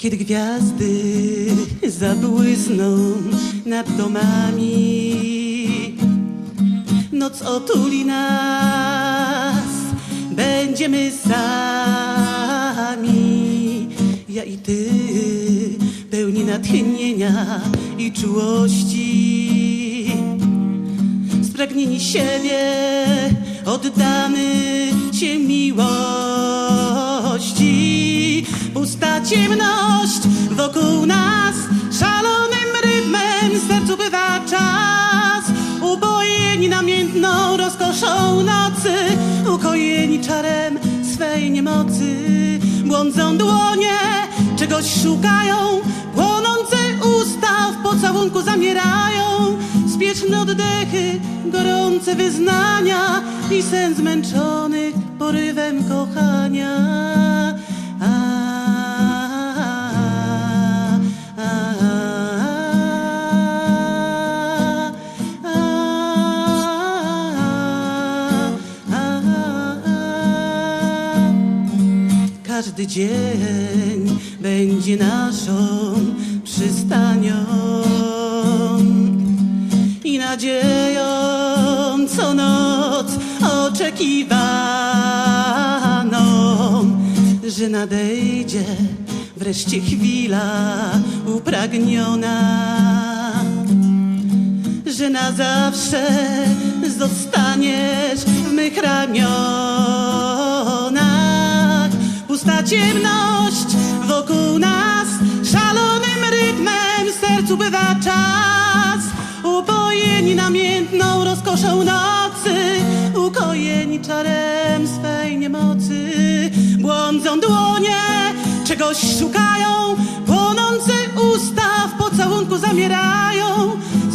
Kiedy gwiazdy zabłysną nad domami, noc otuli nas, będziemy sami. Ja i ty, pełni natchnienia i czułości, spragnieni siebie, oddamy się miłości. Pusta ciemność wokół nas, szalonym rytmem sercu bywa czas. Ubojeni namiętną rozkoszą nocy, ukojeni czarem swej niemocy. Błądzą dłonie, czegoś szukają, płonące usta w pocałunku zamierają. Spieszne oddechy, gorące wyznania i sen zmęczony porywem kochania. Każdy dzień będzie naszą przystanią i nadzieją co noc oczekiwaną, że nadejdzie wreszcie chwila upragniona że na zawsze zostaniesz w mych ramionach. Ciemność wokół nas, szalonym rytmem sercu bywa czas. Upojeni namiętną rozkoszą nocy, ukojeni czarem swej niemocy. Błądzą dłonie, czegoś szukają, płonące usta w pocałunku zamierają.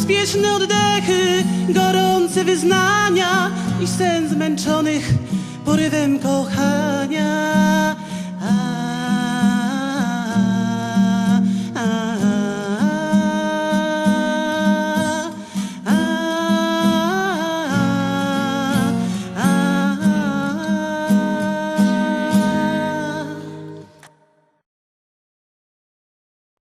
Spieszne oddechy, gorące wyznania i sen zmęczonych porywem kochania.